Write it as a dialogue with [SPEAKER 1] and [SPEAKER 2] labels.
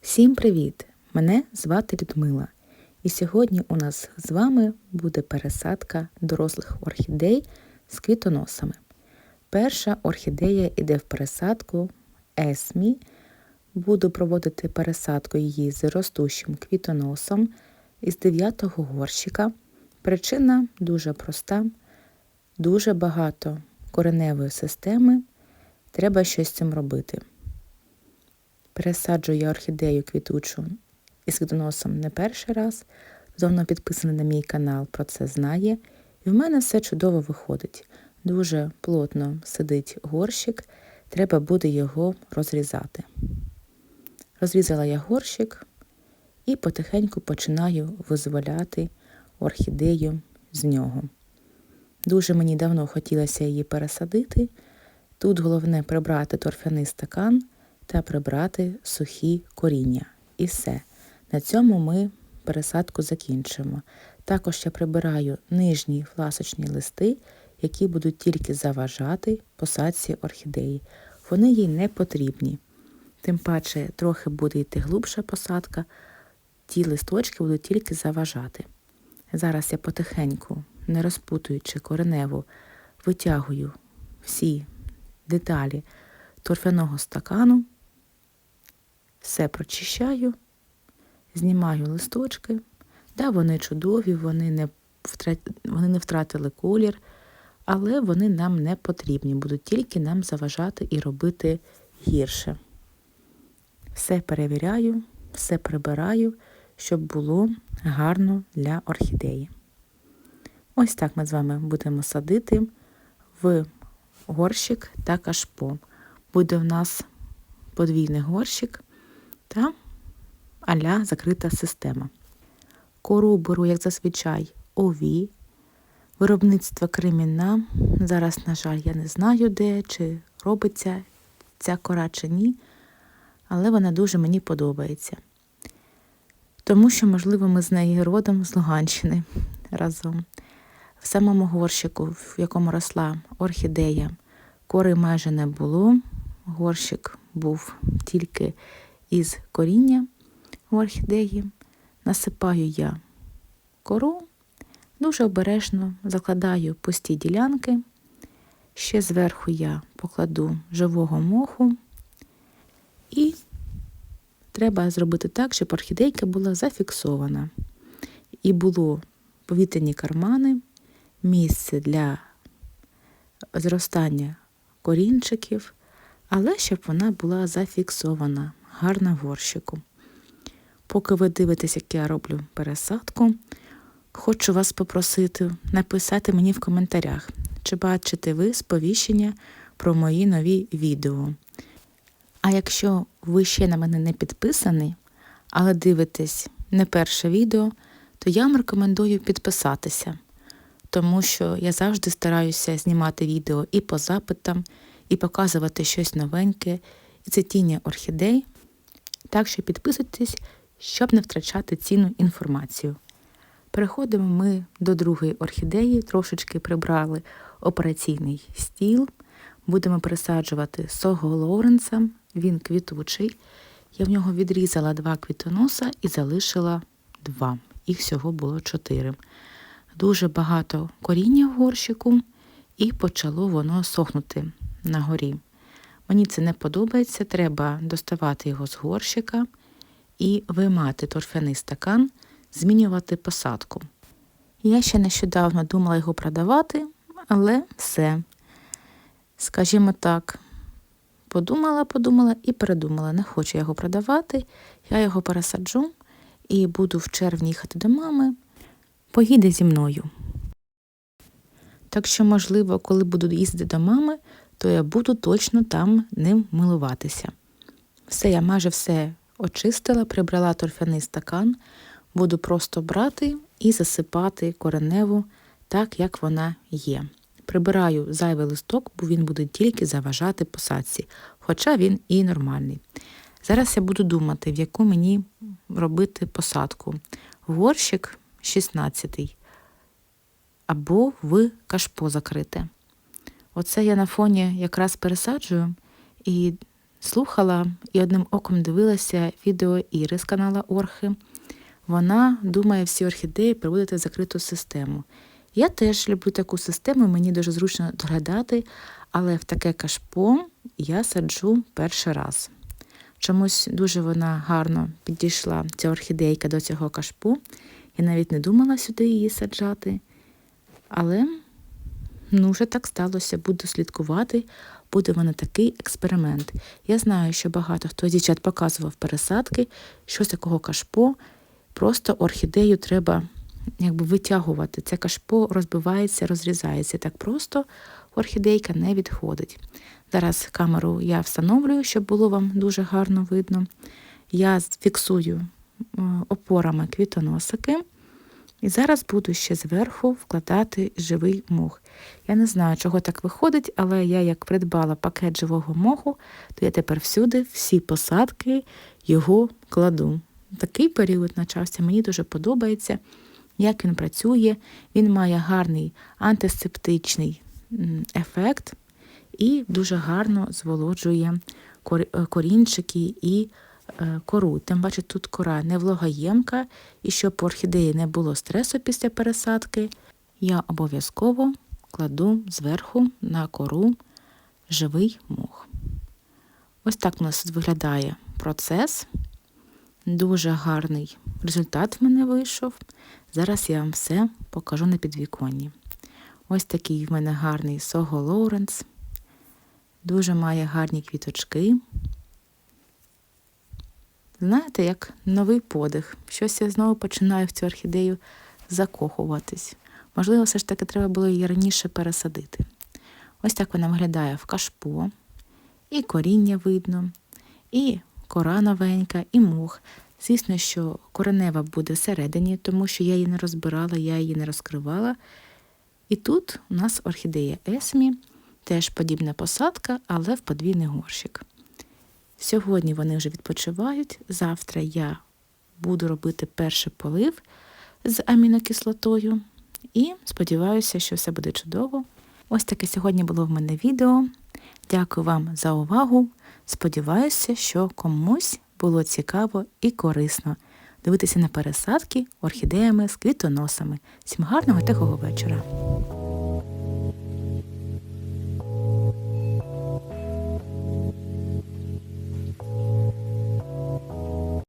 [SPEAKER 1] Всім привіт! Мене звати Людмила. І сьогодні у нас з вами буде пересадка дорослих орхідей з квітоносами. Перша орхідея йде в пересадку Есмі. Буду проводити пересадку її з ростущим квітоносом із 9-го горщика. Причина дуже проста, дуже багато кореневої системи. Треба щось з цим робити. Пересаджую я орхідею квітучу із квітоносом не перший раз. Давно підписаний на мій канал, про це знає. І в мене все чудово виходить. Дуже плотно сидить горщик, треба буде його розрізати. Розрізала я горщик і потихеньку починаю визволяти орхідею з нього. Дуже мені давно хотілося її пересадити. Тут головне прибрати торфяний стакан та прибрати сухі коріння. І все. На цьому ми пересадку закінчимо. Також я прибираю нижні фласочні листи, які будуть тільки заважати посадці орхідеї. Вони їй не потрібні. Тим паче трохи буде йти глубша посадка, ті листочки будуть тільки заважати. Зараз я потихеньку, не розпутуючи кореневу, витягую всі деталі торфяного стакану, все прочищаю, знімаю листочки. Да, вони чудові, вони не, вони не втратили колір, але вони нам не потрібні, будуть тільки нам заважати і робити гірше. Все перевіряю, все прибираю, щоб було гарно для орхідеї. Ось так ми з вами будемо садити в горщик та кашпо. Буде в нас подвійний горщик та аля закрита система. Кору беру, як зазвичай, ові. Виробництво кремінна. Зараз, на жаль, я не знаю, де, чи робиться ця кора чи ні, але вона дуже мені подобається. Тому що, можливо, ми з нею родом з Луганщини разом. В самому горщику, в якому росла орхідея, кори майже не було. Горщик був тільки із коріння орхідеї. Насипаю я кору, дуже обережно закладаю пусті ділянки. Ще зверху я покладу живого моху. І треба зробити так, щоб орхідейка була зафіксована. І було повітряні кармани, місце для зростання корінчиків, але щоб вона була зафіксована гарно в горщику. Поки ви дивитесь, як я роблю пересадку, хочу вас попросити написати мені в коментарях, чи бачите ви сповіщення про мої нові відео. А якщо ви ще на мене не підписані, але дивитесь не перше відео, то я вам рекомендую підписатися, тому що я завжди стараюся знімати відео і по запитам, і показувати щось новеньке, і цвітіння орхідей. Так що підписуйтесь, щоб не втрачати цінну інформацію. Переходимо ми до другої орхідеї, трошечки прибрали операційний стіл. Будемо пересаджувати Сого Лоуренса, він квітучий. Я в нього відрізала два квітоноса і залишила два. Їх всього було чотири. Дуже багато коріння в горщику, і почало воно сохнути на горі. Мені це не подобається, треба доставати його з горщика і виймати торфяний стакан, змінювати посадку. Я ще нещодавно думала його продавати, але все, скажімо так, подумала, подумала і передумала. Не хочу його продавати, я його пересаджу і буду в червні їхати до мами. Поїде зі мною. Так що, можливо, коли буду їздити до мами, то я буду точно там ним милуватися. Все, я майже все очистила, прибрала торфяний стакан, буду просто брати і засипати кореневу так, як вона є. Прибираю зайвий листок, бо він буде тільки заважати посадці, хоча він і нормальний. Зараз я буду думати, в яку мені робити посадку. Горщик 16 або в кашпо закрите. Оце я на фоні якраз пересаджую і слухала і одним оком дивилася відео Іри з канала Орхи. Вона думає всі орхідеї проводити в закриту систему. Я теж люблю таку систему, мені дуже зручно доглядати, але в таке кашпо я саджу перший раз. Чомусь дуже вона гарно підійшла, ця орхідейка до цього кашпу. Я навіть не думала сюди її саджати. Але ну, вже так сталося, буду слідкувати, буде в такий експеримент. Я знаю, що багато хто дівчат показував пересадки, що з такого кашпо. Просто орхідею треба якби витягувати. Це кашпо розбивається, розрізається. Так просто орхідейка не відходить. Зараз камеру я встановлюю, щоб було вам дуже гарно видно. Я фіксую е, опорами квітоносики. І зараз буду ще зверху вкладати живий мох. Я не знаю, чого так виходить, але я як придбала пакет живого моху, то я тепер всюди, всі посадки його кладу. Такий період почався, мені дуже подобається, як він працює. Він має гарний антисептичний ефект і дуже гарно зволоджує корінчики і е, кору. Тим паче тут кора не влагоємка, і щоб по орхідеї не було стресу після пересадки, я обов'язково кладу зверху на кору живий мох. Ось так у нас виглядає процес. Дуже гарний результат в мене вийшов. Зараз я вам все покажу на підвіконні. Ось такий в мене гарний Сого Лоуренс. Дуже має гарні квіточки. Знаєте, як новий подих. Щось я знову починаю в цю орхідею закохуватись. Можливо, все ж таки треба було її раніше пересадити. Ось так вона виглядає в кашпо, і коріння видно, і кора новенька, і мох. Звісно, що коренева буде всередині, тому що я її не розбирала, я її не розкривала. І тут у нас орхідея Есмі, теж подібна посадка, але в подвійний горщик. Сьогодні вони вже відпочивають. Завтра я буду робити перший полив з амінокислотою. І сподіваюся, що все буде чудово. Ось таке сьогодні було в мене відео. Дякую вам за увагу. Сподіваюся, що комусь було цікаво і корисно дивитися на пересадки орхідеями з квітоносами. Всім гарного тихого вечора!